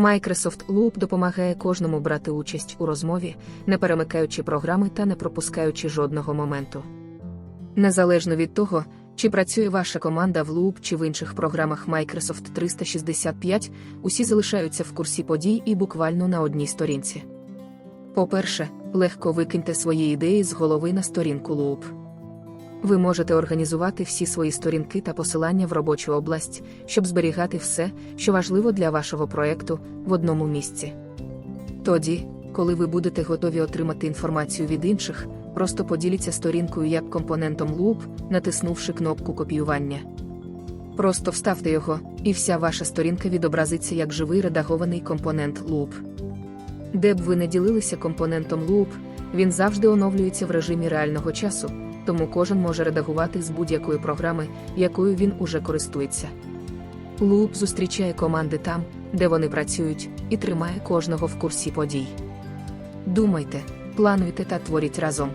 Microsoft Loop допомагає кожному брати участь у розмові, не перемикаючи програми та не пропускаючи жодного моменту. Незалежно від того, чи працює ваша команда в Loop чи в інших програмах Microsoft 365, усі залишаються в курсі подій і буквально на одній сторінці. По-перше, легко викиньте свої ідеї з голови на сторінку Loop. Ви можете організувати всі свої сторінки та посилання в робочу область, щоб зберігати все, що важливо для вашого проекту, в одному місці. Тоді, коли ви будете готові отримати інформацію від інших, просто поділіться сторінкою як компонентом Loop, натиснувши кнопку копіювання. Просто вставте його, і вся ваша сторінка відобразиться як живий редагований компонент Loop. Де б ви не ділилися компонентом Loop, він завжди оновлюється в режимі реального часу, тому кожен може редагувати з будь-якої програми, якою він уже користується. Луб зустрічає команди там, де вони працюють, і тримає кожного в курсі подій. Думайте, плануйте та творіть разом.